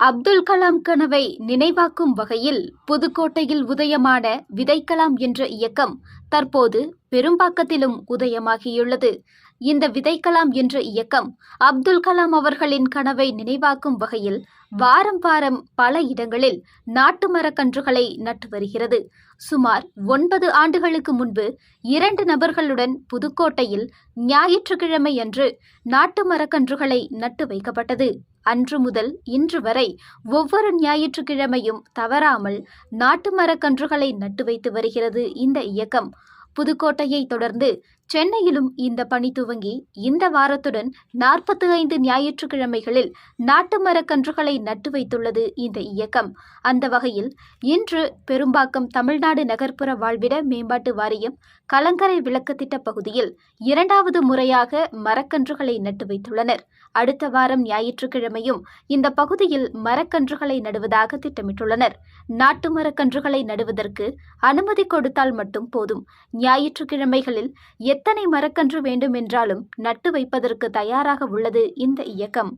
அப்துல் கலாம் கனவை நினைவாக்கும் வகையில் புதுக்கோட்டையில் உதயமான விதைக்கலாம் என்ற இயக்கம் தற்போது பெரும்பாக்கத்திலும் உதயமாகியுள்ளது. இந்த விதைக்கலாம் என்ற இயக்கம் அப்துல் கலாம் அவர்களின் கனவை நினைவாக்கும் வகையில் வாரம் வாரம் பல இடங்களில் நாட்டு மரக்கன்றுகளை நட்டு வருகிறது. சுமார் ஒன்பது ஆண்டுகளுக்கு முன்பு இரண்டு நபர்களுடன் புதுக்கோட்டையில் ஞாயிற்றுக்கிழமை அன்று நாட்டு மரக்கன்றுகளை நட்டு வைக்கப்பட்டது. அன்று முதல் இன்று வரை ஒவ்வொரு ஞாயிற்றுக்கிழமையும் தவறாமல் நாட்டு மரக்கன்றுகளை நட்டு வைத்து வருகிறது இந்த இயக்கம். புதுக்கோட்டையை தொடர்ந்து சென்னையிலும் இந்த பணி துவங்கி இந்த வாரத்துடன் நாற்பத்தி ஐந்து ஞாயிற்றுக்கிழமைகளில் நாட்டு மரக்கன்றுகளை நட்டு வைத்துள்ளது இந்த இயக்கம். அந்த வகையில் இன்று பெரும்பாக்கம் தமிழ்நாடு நகர்ப்புற வாழ்விட மேம்பாட்டு வாரியம் கலங்கரை விளக்கத்திட்ட பகுதியில் இரண்டாவது முறையாக மரக்கன்றுகளை நட்டு வைத்துள்ளனர். அடுத்த வாரம் ஞாயிற்றுக்கிழமையும் இந்த பகுதியில் மரக்கன்றுகளை நடுவதாக திட்டமிட்டுள்ளனர். நாட்டு மரக்கன்றுகளை நடுவதற்கு அனுமதி கொடுத்தால் மட்டும் போதும். ஞாயிற்றுக்கிழமைகளில் எத்தனை மரக்கன்று வேண்டுமென்றாலும் நட்டு வைப்பதற்கு தயாராக உள்ளது இந்த இயக்கம்.